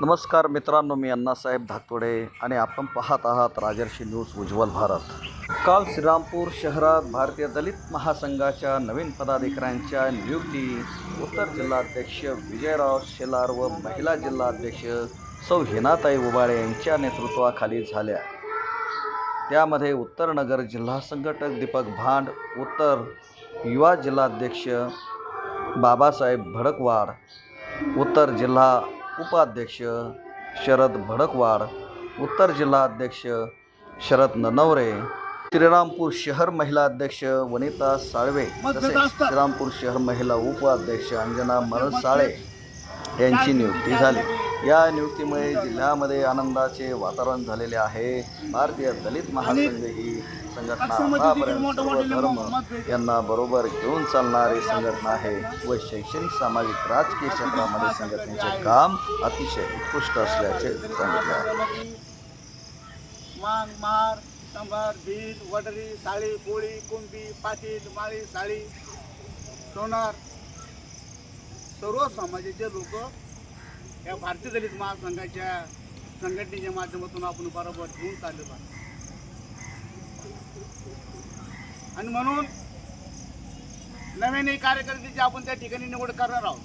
नमस्कार मित्रांनो मी अण्णासाहेब धाकतोडे आणि आपण पाहत आहात राजर्षी न्यूज उज्ज्वल भारत. काल श्रीरामपूर शहरात भारतीय दलित महासंघाच्या नवीन पदाधिकाऱ्यांच्या नियुक्ती उत्तर जिल्हाध्यक्ष विजयराव शेलार व महिला जिल्हाध्यक्ष सौ हिनाताई उबाळे यांच्या नेतृत्वाखाली झाल्या. त्यामध्ये उत्तर नगर जिल्हा संघटक दीपक भांड उत्तर युवा जिल्हाध्यक्ष बाबासाहेब भडकवाड उत्तर जिल्हा उपाध्यक्ष शरद भडकवाड उत्तर जिल्हा अध्यक्ष शरद ननवरे श्रीरामपूर शहर महिला अध्यक्ष वनिता साळवे तसेच श्रीरामपूर शहर महिला उपाध्यक्ष अंजना मरसाळे यांची नियुक्ती झाली. या नियुक्तीमुळे जिल्ह्यामध्ये आनंदाचे वातावरण झालेले आहे. भारतीय दलित महासंघ ही संघटना आतापर्यंत सर्व धर्म यांना बरोबर घेऊन चालणारी संघटना आहे. व शैक्षणिक सामाजिक राजकीय क्षेत्रामध्ये संघटनेचे काम अतिशय उत्कृष्ट असल्याचे सांगितले आहे. मांग मार संभार भील वडरी साळी कोळी कुंभी पाटील माळी साळी सोनार सर्व समाजाचे लोक या भारतीय दलित महासंघाच्या संघटनेच्या माध्यमातून आपण बरोबर घेऊन चाललो आहे आणि म्हणून नवीन कार्यकर्त्याची आपण त्या ठिकाणी निवड करणार आहोत.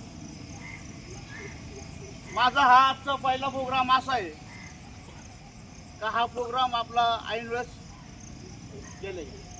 माझा हा आजचा पहिला प्रोग्राम असा आहे का हा प्रोग्राम आपला ऐन वेळेस आहे